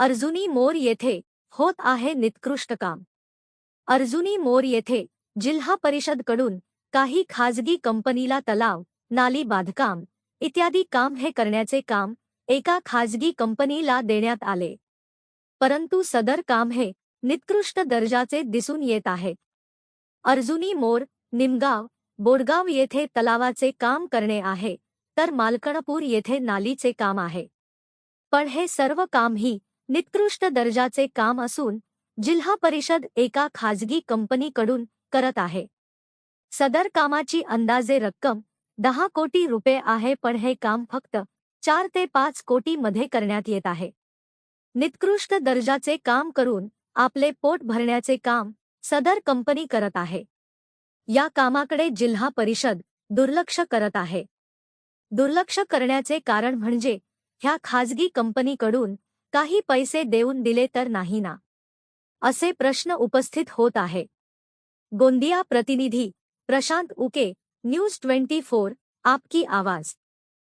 अर्जुनी मोर येथे होत आहे निकृष्ट काम. अर्जुनी मोर येथे जिल्हा परिषदकडून काही खाजगी कंपनीला तलाव नाली बांधकाम इत्यादी काम हे करण्याचे काम एका खाजगी कंपनीला देण्यात आले. परंतु सदर काम हे निकृष्ट दर्जाचे दिसून येत आहे. अर्जुनी मोर निमगाव बोडगाव येथे तलावाचे काम करणे आहे तर मालकणपूर येथे नालीचे काम आहे. पण हे सर्व कामही निकृष्ट दर्जाचे काम असून जिल्हा परिषद एका खाजगी कंपनीकडून करत आहे. सदर कामाची अंदाजे रक्कम दहा कोटी रुपये आहे पण हे काम फक्त चार ते पाच कोटीमध्ये करण्यात येत आहे. निकृष्ट दर्जाचे काम करून आपले पोट भरण्याचे काम सदर कंपनी करत आहे. या कामाकडे जिल्हा परिषद दुर्लक्ष करत आहे. दुर्लक्ष करण्याचे कारण म्हणजे ह्या खाजगी कंपनीकडून काही पैसे देऊन दिले तर नाही ना? असे प्रश्न उपस्थित होत आहे. गोंदिया प्रतिनिधी Prashant Uke, news twenty four, आपकी आवाज़.